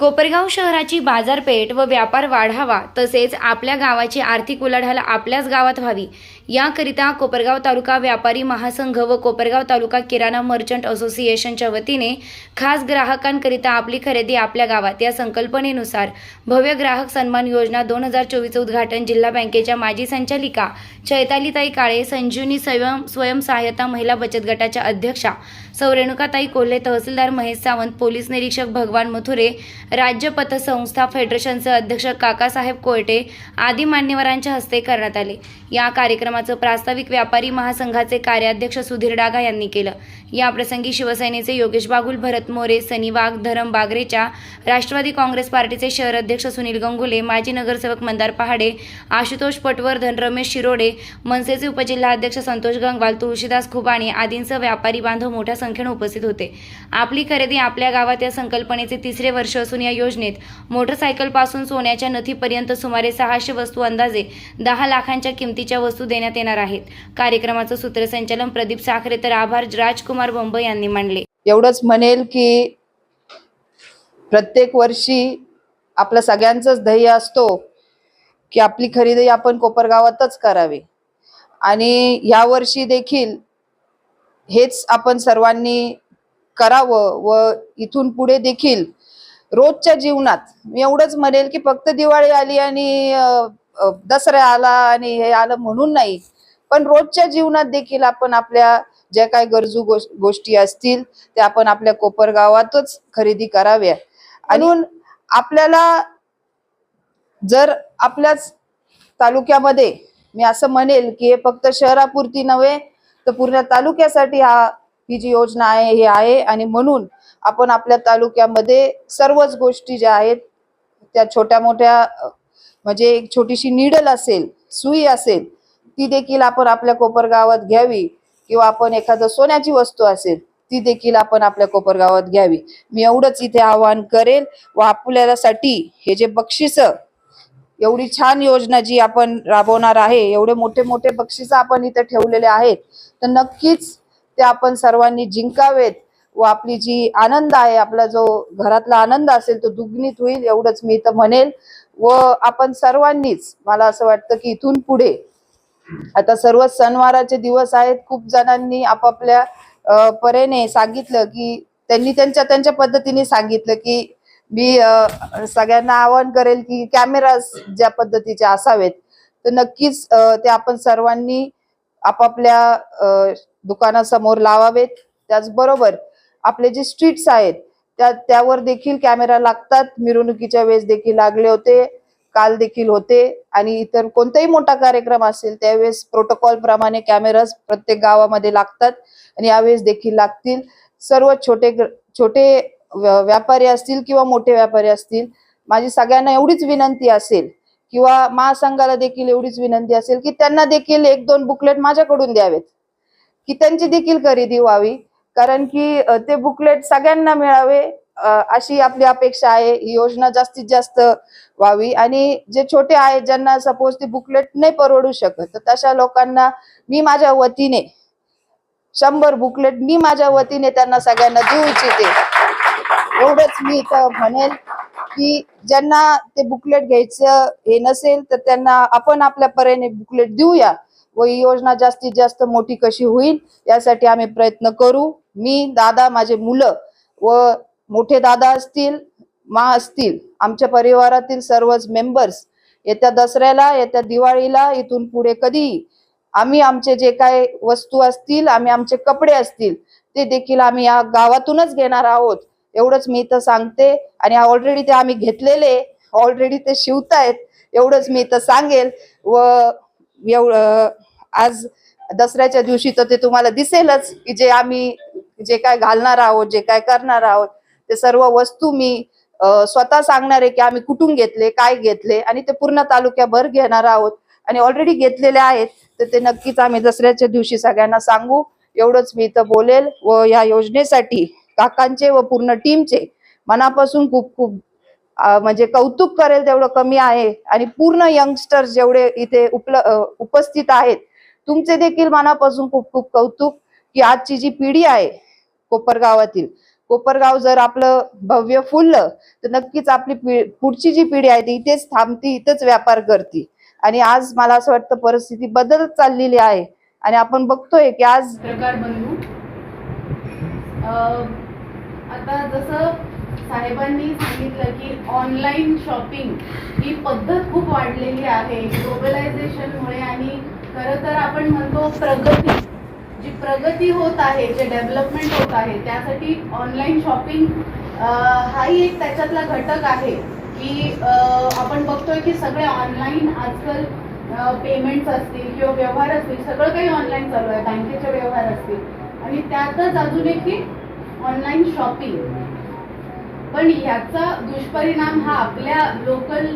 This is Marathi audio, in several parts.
कोपरगाव शहराची बाजारपेठ व व्यापार वाढावा तसेच आपल्या गावाची आर्थिक उलाढाल आपल्याच गावात व्हावी. याकरिता कोपरगाव तालुका व्यापारी महासंघ व कोपरगाव तालुका किराणा मर्चंट असोसिएशनच्या वतीने खास ग्राहकांकरिता आपली खरेदी आपल्या गावात या संकल्पनेनुसार भव्य ग्राहक सन्मान योजना दोन हजार चोवीसचं उद्घाटन जिल्हा बँकेच्या माजी संचालिका चैतालीताई काळे संजीवनी स्वयं स्वयंसहाय्यता महिला बचत गटाच्या अध्यक्षा सौ रेणुकाताई कोल्हे तहसीलदार महेश सावंत पोलीस निरीक्षक भगवान मथुरे राज्य पतसंस्था फेडरेशनचे अध्यक्ष काकासाहेब कोयटे आदी मान्यवरांच्या हस्ते करण्यात आले. या कार्यक्रमाचं प्रास्ताविक व्यापारी महासंघाचे कार्याध्यक्ष सुधीर डागा यांनी केलं. या प्रसंगी शिवसेनेचे योगेश बागुल भरत मोरे सनी वाघ धरम बागरेच्या राष्ट्रवादी काँग्रेस पार्टीचे शहर अध्यक्ष सुनील गंगुले माजी नगरसेवक मंदार पहाडे आशुतोष पटवर्धन रमेश शिरोडे मनसेचे उपजिल्हाध्यक्ष संतोष गंगवाल तुळशीदास खुबाणी आदींसह व्यापारी बांधव मोठ्या संख्येने उपस्थित होते. आपली खरेदी आपल्या गावात या संकल्पनेचे तिसरे वर्ष असून या योजनेत मोटरसायकलपासून सोन्याच्या नथीपर्यंत सुमारे सहाशे वस्तू अंदाजे दहा लाखांच्या किमतीच्या वस्तू देण्यात येणार आहेत. कार्यक्रमाचं सूत्रसंचालन प्रदीप साखरे तर आभार राजकुमार बंब यांनी मांडले. एवढंच म्हणेल की प्रत्येक वर्षी आपलं सगळ्यांचंच ध्येय असतो की आपली खरेदी आपण कोपरगावातच करावी. आणि या वर्षी देखील हेच आपण सर्वांनी करावं व इथून पुढे देखील रोजच्या जीवनात. मी एवढंच म्हणेल की फक्त दिवाळी आली आणि दसरा आला आणि हे आलं म्हणून नाही. पण रोजच्या जीवनात देखील आपण आपल्या ज्या काही गरजू गोष- गोष्टी असतील त्या आपण आपल्या कोपरगावातच खरेदी कराव्या. आणि आपल्याला जर आपल्याच तालुक्यामध्ये मी असं म्हणेल की हे फक्त शहरापुरती नव्हे तर पूर्ण तालुक्यासाठी हा ही जी योजना आहे हे आहे आणि म्हणून आपण आपल्या तालुक्यामध्ये सर्वच गोष्टी ज्या आहेत त्या छोट्या मोठ्या म्हणजे एक छोटीशी निडल असेल सुई असेल ती देखील आपण आपल्या कोपरगावात घ्यावी. किंवा आपण एखादं सोन्याची वस्तू असेल ती देखील आपण आपल्या कोपरगावात घ्यावी. मी एवढंच इथे आवाहन करेल व आपल्यासाठी हे जे बक्षीस एवढी छान योजना जी आपण राबवणार आहे एवढे मोठे मोठे बक्षीस आपण इथे ठेवलेले आहेत तर नक्कीच ते आपण सर्वांनी जिंकावेत व आपली जी आनंद आहे आपला जो घरातला आनंद असेल तो दुग्नित होईल एवढंच मी इथं म्हणेल. व आपण सर्वांनीच मला असं वाटतं की इथून पुढे आता सर्व सणवाराचे दिवस आहेत खूप जणांनी आपापल्या परेने सांगितलं की त्यांनी त्यांच्या त्यांच्या पद्धतीने सांगितलं की मी सगळ्यांना आवाहन करेल की कॅमेरा ज्या पद्धतीचे असावेत. तर नक्कीच ते आपण सर्वांनी आपापल्या दुकानासमोर लावावेत. त्याचबरोबर आपले जे स्ट्रीट्स आहेत त्या त्यावर देखील कॅमेरा लागतात. मिरवणुकीच्या वेळेस देखील लागले होते काल देखील होते आणि इतर कोणताही मोठा कार्यक्रम असेल त्यावेळेस प्रोटोकॉल प्रमाणे कॅमेराज प्रत्येक गावामध्ये लागतात आणि यावेळेस देखील लागतील. सर्व छोटे छोटे व्यापारी असतील किंवा मोठे व्यापारी असतील माझी सगळ्यांना एवढीच विनंती असेल किंवा महासंघाला देखील एवढीच विनंती असेल की त्यांना देखील एक दोन बुकलेट माझ्याकडून द्यावेत. की त्यांची देखील खरेदी व्हावी. कारण की ते बुकलेट सगळ्यांना मिळावे अशी आपली अपेक्षा आहे. ही योजना जास्तीत जास्त व्हावी. आणि जे छोटे आहेत ज्यांना सपोज ते बुकलेट नाही परवडू शकत तर तशा लोकांना मी माझ्या वतीने शंभर बुकलेट मी माझ्या वतीने त्यांना सगळ्यांना देऊ इच्छिते. एवढंच मी इथं म्हणेल. की ज्यांना ते बुकलेट घ्यायचं हे नसेल तर त्यांना आपण आपल्या पर्याने बुकलेट देऊया व ही योजना जास्तीत जास्त मोठी कशी होईल यासाठी आम्ही प्रयत्न करू. मी दादा माझे मुलं व मोठे दादा असतील मा असतील आमच्या परिवारातील सर्वच मेंबर्स येत्या दसऱ्याला येत्या दिवाळीला इथून पुढे कधीही आम्ही आमचे जे काय वस्तू असतील आम्ही आमचे कपडे असतील ते देखील आम्ही या गावातूनच घेणार आहोत. एवढंच मी इथं सांगते. आणि ऑलरेडी ते आम्ही घेतलेले ऑलरेडी ते शिवतायत. एवढंच मी इथं सांगेल. व एवढं आज दसऱ्याच्या दिवशी तर ते तुम्हाला दिसेलच की जे आम्ही जे काय घालणार आहोत जे काय करणार आहोत ते सर्व वस्तू मी स्वतः सांगणार आहे की आम्ही कुठून घेतले काय घेतले आणि ते पूर्ण तालुक्याभर घेणार आहोत. आणि ऑलरेडी घेतलेले आहेत. तर ते नक्कीच आम्ही दसऱ्याच्या दिवशी सगळ्यांना सांगू. एवढंच मी इथं बोलेल व या योजनेसाठी काकांचे व पूर्ण टीमचे मनापासून खूप खूप म्हणजे कौतुक करेल तेवढं कमी आहे. आणि पूर्ण यंगस्टर जेवढे इथे उपल उपस्थित आहेत तुमचे देखील मनापासून खूप खूप कौतुक की आजची जी पिढी आहे कोपरगावातील कोपरगाव जर आपलं भव्य फुललं तर नक्कीच आपली पुढची जी पिढी आहे ती इथेच थांबती इथेच व्यापार करती. आणि आज मला असं वाटतं परिस्थिती बदलत चाललेली आहे. आणि आपण बघतोय की आज पत्रकार बंधू आता जसं साहेबांनी सांगितलं की ऑनलाईन शॉपिंग ही पद्धत खूप वाढलेली आहे ग्लोबलायझेशनमुळे आणि खरं तर आपण म्हणतो प्रगती जी प्रगती होत आहे जे डेव्हलपमेंट होत आहे त्यासाठी ऑनलाईन शॉपिंग हाही एक त्याच्यातला घटक आहे की आपण बघतोय की सगळे ऑनलाईन आजकाल पेमेंट्स असतील किंवा व्यवहार असतील सगळं काही ऑनलाईन चालू आहे बँकेचे व्यवहार असतील. आणि त्यातच अजून एक की ऑनलाईन शॉपिंग पण याचा दुष्परिणाम हा आपल्या लोकल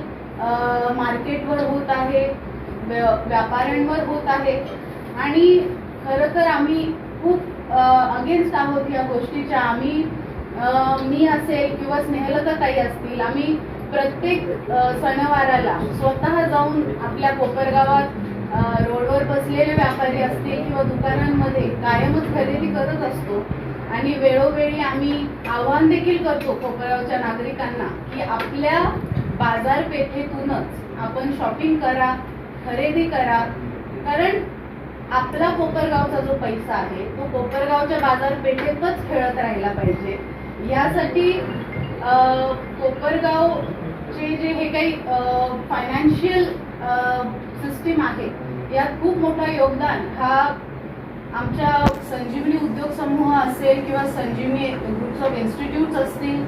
मार्केटवर होत आहे व्यापाऱ्यांवर होत आहे. आणि खरं तर आम्ही खूप अगेन्स्ट आहोत या गोष्टीच्या. आम्ही मी असेल किंवा स्नेहलता ताई असतील आम्ही प्रत्येक सणवाराला स्वतः जाऊन आपल्या कोपरगावात रोडवर बसलेले व्यापारी असतील किंवा दुकानांमध्ये कायमच खरेदी करत असतो. आणि वेळोवेळी आम्ही आवाहन देखील करतो कोपरगावच्या नागरिकांना की आपल्या बाजारपेठेतूनच आपण शॉपिंग करा खरेदी करा. कारण आपला कोपरगावचा जो पैसा आहे तो कोपरगावच्या बाजारपेठेतच खेळत राहिला पाहिजे. यासाठी कोपरगावचे जे हे काही फायनान्शियल सिस्टीम आहे यात खूप मोठा योगदान हा आमच्या संजीवनी उद्योग समूह असेल किंवा संजीवनी ग्रुप्स ऑफ इन्स्टिट्यूट्स असतील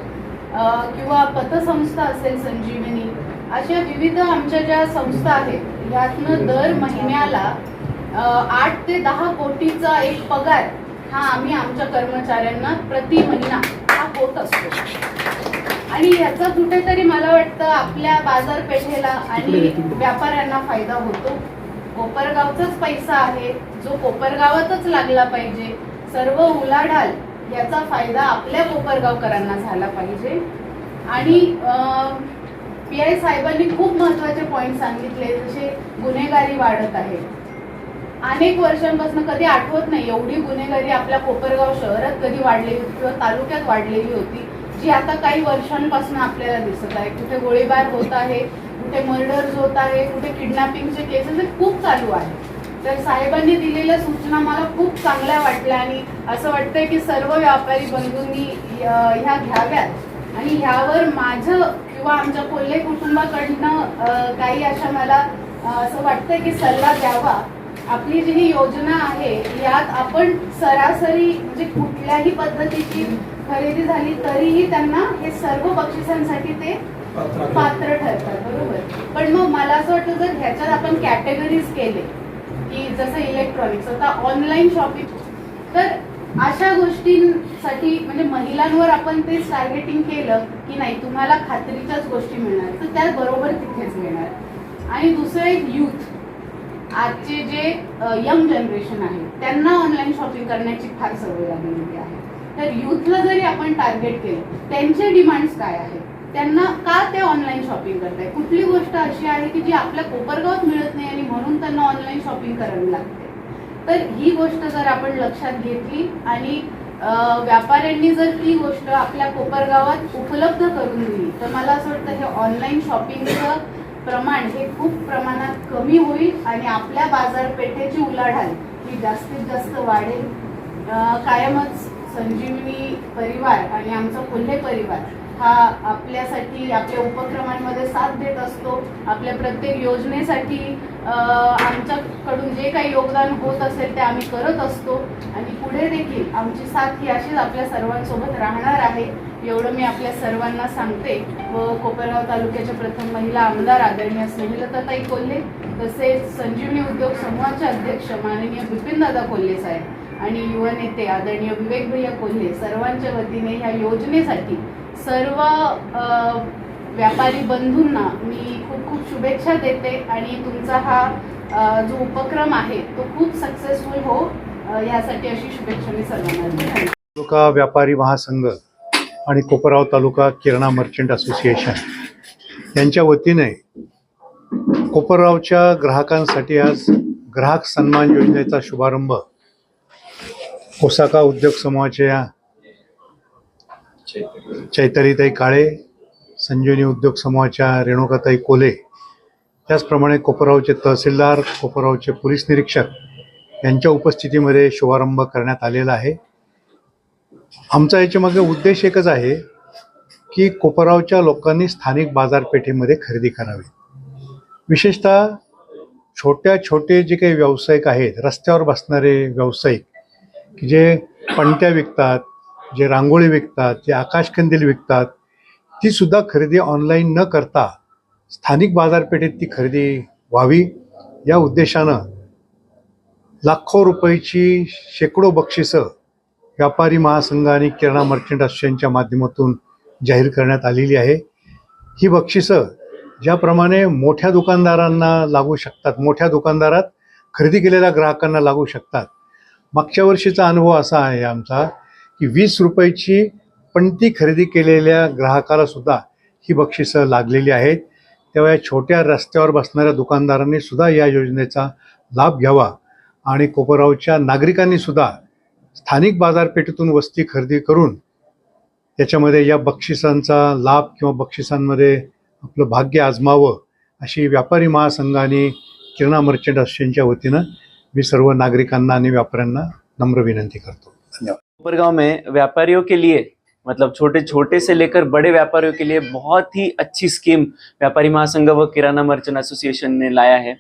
किंवा पतसंस्था असेल संजीवनी अशा विविध आमच्या ज्या संस्था आहेत यातनं दर महिन्याला आठ ते दहा कोटीचा एक पगार हा आम्ही आमच्या कर्मचाऱ्यांना प्रति महिना हा होत असतो. आणि याचा कुठेतरी मला वाटतं आपल्या बाजारपेठेला आणि व्यापाऱ्यांना फायदा होतो. कोपरगावचाच पैसा आहे जो कोपरगावातच लागला पाहिजे सर्व उलाढाल याचा फायदा आपल्या कोपरगावकरांना झाला पाहिजे. आणि पी आय साहेबांनी खूप महत्त्वाचे पॉईंट सांगितले जसे गुन्हेगारी वाढत आहे. अनेक वर्षांपासून कधी आठवत नाही एवढी गुन्हेगारी आपल्या कोपरगाव शहरात कधी वाढलेली होती किंवा तालुक्यात वाढलेली होती जी आता काही वर्षांपासून आपल्याला दिसत आहे. कुठे गोळीबार होत आहे कुठे मर्डर्स होत आहे कुठे किडनॅपिंगचे केसेस हे खूप चालू आहे. तर साहेबांनी दिलेल्या सूचना मला खूप चांगल्या वाटल्या आणि असं वाटतंय की सर्व व्यापारी बंधूंनी ह्या घ्याव्यात. आणि ह्यावर माझं किंवा आमच्या कोल्हे कुटुंबाकडनं काही अशा मला असं वाटतंय की सल्ला द्यावा. आपली जी ही योजना आहे यात आपण सरासरी म्हणजे कुठल्याही पद्धतीची खरेदी झाली तरीही त्यांना हे सर्व बक्षिसांसाठी ते पात्र ठरतात. बरोबर? पण मग मला असं वाटतं जर ह्याच्यात आपण कॅटेगरीज केले की जसं इलेक्ट्रॉनिक्स आता ऑनलाईन शॉपिंग तर अशा गोष्टींसाठी म्हणजे महिलांवर आपण ते टार्गेटिंग केलं की नाही तुम्हाला खात्रीच्याच गोष्टी मिळणार. तर त्याचबरोबर तिथेच मिळणार. आणि दुसरं एक यूथ आजचे जे यंग जनरेशन आहे त्यांना ऑनलाईन शॉपिंग करण्याची फार सवय लागलेली आहे. तर युथला जरी आपण टार्गेट केलं त्यांचे डिमांड्स काय आहेत? त्यांना का ते ऑनलाईन शॉपिंग करताय? कुठली गोष्ट अशी आहे की जी आपल्या कोपरगावात मिळत नाही आणि म्हणून त्यांना ऑनलाईन शॉपिंग करावी लागते? तर ही गोष्ट जर आपण लक्षात घेतली आणि व्यापाऱ्यांनी जर ती गोष्ट आपल्या कोपरगावात उपलब्ध करून दिली तर मला असं वाटतं हे ऑनलाईन शॉपिंगचं प्रमाण हे खूप प्रमाणात कमी होईल आणि आपल्या बाजारपेठेची उलाढाल ही जास्तीत जास्त वाढेल. कायमच संजीवनी परिवार आणि आमचा कोल्हे परिवार हा आपल्यासाठी आपल्या उपक्रमांमध्ये साथ देत असतो. आपल्या प्रत्येक योजनेसाठी आमच्याकडून जे काही योगदान होत असेल ते आम्ही करत असतो. आणि पुढे देखील आमची साथ ही अशीच आपल्या सर्वांसोबत राहणार आहे. एवढं मी आपल्या सर्वांना सांगते. व कोपरगाव तालुक्याच्या प्रथम महिला आमदार आदरणीय स्नेहलताताई कोल्हे तसेच संजीवनी उद्योग समूहाचे अध्यक्ष माननीय बिपिनदादा कोल्हे साहेब आणि युवा नेते आदरणीय विवेक भैया कोल्हे सर्वांच्या वतीने ह्या योजनेसाठी सर्व व्यापारी बंधूंना मी खूप खूप शुभेच्छा देते आणि तुमचा हा जो उपक्रम आहे तो खूप सक्सेसफुल हो. यासाठी अशी शुभेच्छा मी सर्वांना तालुका व्यापारी महासंघ आणि कोपराव तालुका किराणा मर्चंट असोसिएशन यांच्या वतीने कोपरगावच्या ग्राहकांसाठी आज ग्राहक सन्मान योजनेचा शुभारंभ ओसाका उद्योग समूहाच्या चैतरीताई काळे संजीवनी उद्योग समूहाच्या रेणुकाताई कोले त्याचप्रमाणे कोपरावचे तहसीलदार कोपरावचे पोलीस निरीक्षक यांच्या उपस्थितीमध्ये शुभारंभ करण्यात आलेला आहे. आमचा याच्यामागे उद्देश एकच आहे की कोपरावच्या लोकांनी स्थानिक बाजारपेठेमध्ये खरेदी करावी. विशेषतः छोट्या छोटे जे काही व्यावसायिक आहेत रस्त्यावर बसणारे व्यावसायिक की जे पणत्या विकतात जे रांगोळी विकतात जे आकाशकंदील विकतात ती सुद्धा खरेदी ऑनलाईन न करता स्थानिक बाजारपेठेत ती खरेदी व्हावी. या उद्देशानं लाखो रुपयाची शेकडो बक्षिसं व्यापारी महासंघ आणि किराणा मर्चंट असोसिएशनच्या माध्यमातून जाहीर करण्यात आलेली आहे. ही बक्षिसं ज्याप्रमाणे मोठ्या दुकानदारांना लागू शकतात मोठ्या दुकानदारात खरेदी केलेल्या ग्राहकांना लागू शकतात. मागच्या वर्षीचा अनुभव असा आहे आमचा. की वीस रुपयाची पणती खरेदी केलेल्या ग्राहकाला सुद्धा ही बक्षिसं लागलेली आहेत. तेव्हा या छोट्या रस्त्यावर बसणाऱ्या दुकानदारांनी सुद्धा या योजनेचा लाभ घ्यावा आणि कोपरावच्या नागरिकांनी सुद्धा स्थानिक बाजारपेठेतून वस्ती खरेदी करून त्याच्यामध्ये या बक्षिसांचा लाभ किंवा बक्षिसांमध्ये आपलं भाग्य आजमावं अशी व्यापारी महासंघाने आणि किराणा मर्चंट असोसिएशनच्या वतीनं मी सर्व नागरिकांना आणि व्यापाऱ्यांना नम्र विनंती करतो. धन्यवाद. ऊपरगांव में व्यापारियों के लिए मतलब छोटे छोटे से लेकर बड़े व्यापारियों के लिए बहुत ही अच्छी स्कीम व्यापारी महासंघ व किराना मर्चेंट एसोसिएशन ने लाया है।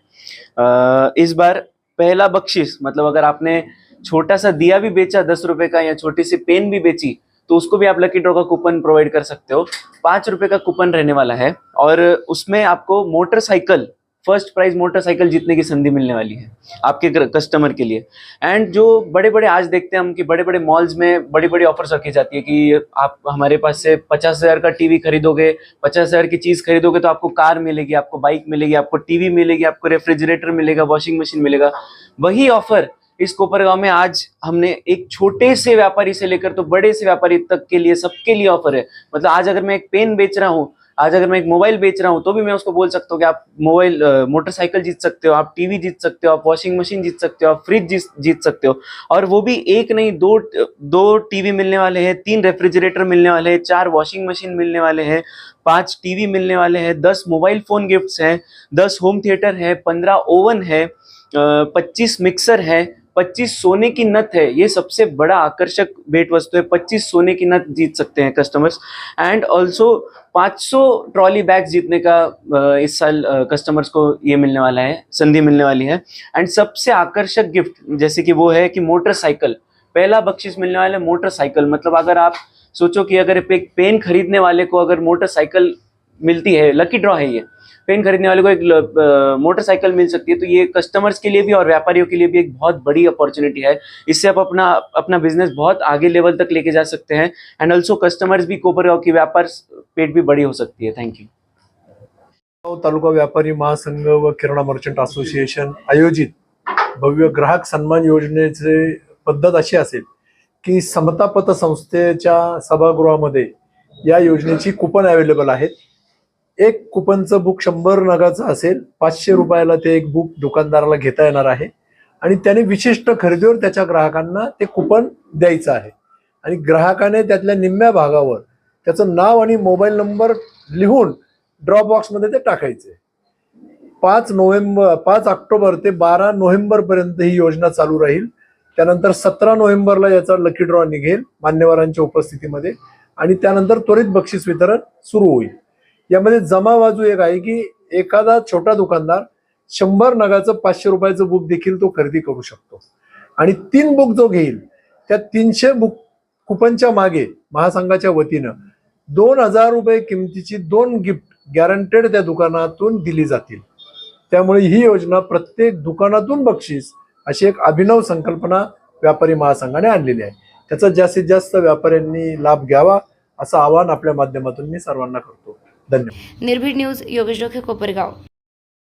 इस बार पहला बख्शिश मतलब अगर आपने छोटा सा दिया भी बेचा दस रुपए का या छोटी सी पेन भी बेची तो उसको भी आप लकी ड्रॉ का कूपन प्रोवाइड कर सकते हो। पाँच रुपए का कूपन रहने वाला है और उसमें आपको मोटरसाइकिल फ़र्स्ट प्राइज मोटरसाइकिल जीतने की संधि मिलने वाली है आपके कस्टमर के लिए। एंड जो बड़े बड़े आज देखते हैं हम कि बड़े बड़े मॉल्स में बड़ी बड़ी ऑफर्स रखी जाती है कि आप, हमारे पास से पचास हज़ार का टीवी खरीदोगे, पचास हज़ार की चीज़ खरीदोगे तो आपको कार मिलेगी, आपको बाइक मिलेगी, आपको टीवी मिलेगी, आपको रेफ्रिजरेटर मिलेगा वॉशिंग मशीन मिलेगा। वही ऑफ़र इस कोपरगांव में आज हमने एक छोटे से व्यापारी से लेकर तो बड़े से व्यापारी तक के लिए सबके लिए ऑफ़र है। मतलब आज अगर मैं एक पेन बेच रहा हूँ आज अगर मैं एक मोबाइल बेच रहा हूँ तो भी मैं उसको बोल सकता हूँ कि आप मोबाइल मोटरसाइकिल जीत सकते हो, आप टीवी जीत सकते हो, आप वॉशिंग मशीन जीत सकते हो, आप फ्रिज जीत जीत सकते हो। और वो भी एक नहीं, दो दो टीवी मिलने वाले हैं, तीन रेफ्रिजरेटर मिलने वाले हैं, चार वॉशिंग मशीन मिलने वाले हैं, पाँच टीवी मिलने वाले हैं, दस मोबाइल फ़ोन गिफ्ट्स हैं, दस होम थिएटर है, पंद्रह ओवन है पच्चीस मिक्सर है पच्चीस सोने की नथ है, ये सबसे बड़ा आकर्षक भेंट वस्तु है। पच्चीस सोने की नथ जीत सकते हैं customers and also 500 trolley bag जीतने का इस साल कस्टमर्स को ये मिलने वाला है, संधि मिलने वाली है। एंड सबसे आकर्षक गिफ्ट जैसे कि वो है कि मोटरसाइकिल पहला बख्शिश मिलने वाला है मोटरसाइकिल मतलब अगर आप सोचो कि अगर एक पेन खरीदने वाले को अगर मोटरसाइकिल मिलती है लकी ड्रॉ है ये। पेन खरीदने वाले को एक मोटरसाइकिल मिल सकती है। तो ये कस्टमर्स के लिए भी और व्यापारियों के लिए भी एक बहुत बड़ी अपॉर्चुनिटी है। इससे आप अपना अपना बिज़नेस बहुत आगे लेवल तक लेके जा सकते हैं। एंड ऑल्सो कस्टमर्स भी कोपरगांव की व्यापार पेट भी बड़ी हो सकती है। थैंक यू तालुका व्यापारी महासंघ व किराणा मर्चंट असोसिएशन आयोजित भव्य ग्राहक सन्मान योजनेचे पद्धत अशी असेल की समता पतसंस्थेच्या सभागृहामध्ये या योजनेची कुपन अवेलेबल आहेत. एक कुपनचं बुक शंभर नगाचं असेल पाचशे रुपयाला ते एक बुक दुकानदाराला घेता येणार आहे. आणि त्याने विशिष्ट खरेदीवर त्याच्या ग्राहकांना ते कुपन द्यायचं आहे. आणि ग्राहकाने त्यातल्या निम्म्या भागावर त्याचं नाव आणि मोबाईल नंबर लिहून ड्रॉप बॉक्समध्ये ते टाकायचे. पाच नोव्हेंबर पाच ऑक्टोबर ते बारा नोव्हेंबरपर्यंत ही योजना चालू राहील. त्यानंतर सतरा नोव्हेंबरला याचा लकी ड्रॉ निघेल मान्यवरांच्या उपस्थितीमध्ये. आणि त्यानंतर त्वरित बक्षीस वितरण सुरू होईल. यामध्ये जमा बाजू एक आहे की एखादा छोटा दुकानदार शंभर नगाचं पाचशे रुपयाचं बुक देखील तो खरेदी करू शकतो. आणि तीन बुक जो घेईल त्या तीनशे बुक कुपनच्या मागे महासंघाच्या वतीनं दोन हजार रुपये किमतीची दोन गिफ्ट गॅरंटेड त्या दुकानातून दिली जातील. त्यामुळे ही योजना प्रत्येक दुकानातून बक्षीस अशी एक अभिनव संकल्पना व्यापारी महासंघाने आणलेली आहे. त्याचा जास्तीत जास्त व्यापाऱ्यांनी लाभ घ्यावा असं आवाहन आपल्या माध्यमातून मी सर्वांना करतो. धन्यवाद. निर्भीड न्यूज योगेश डोके कोपरगाव.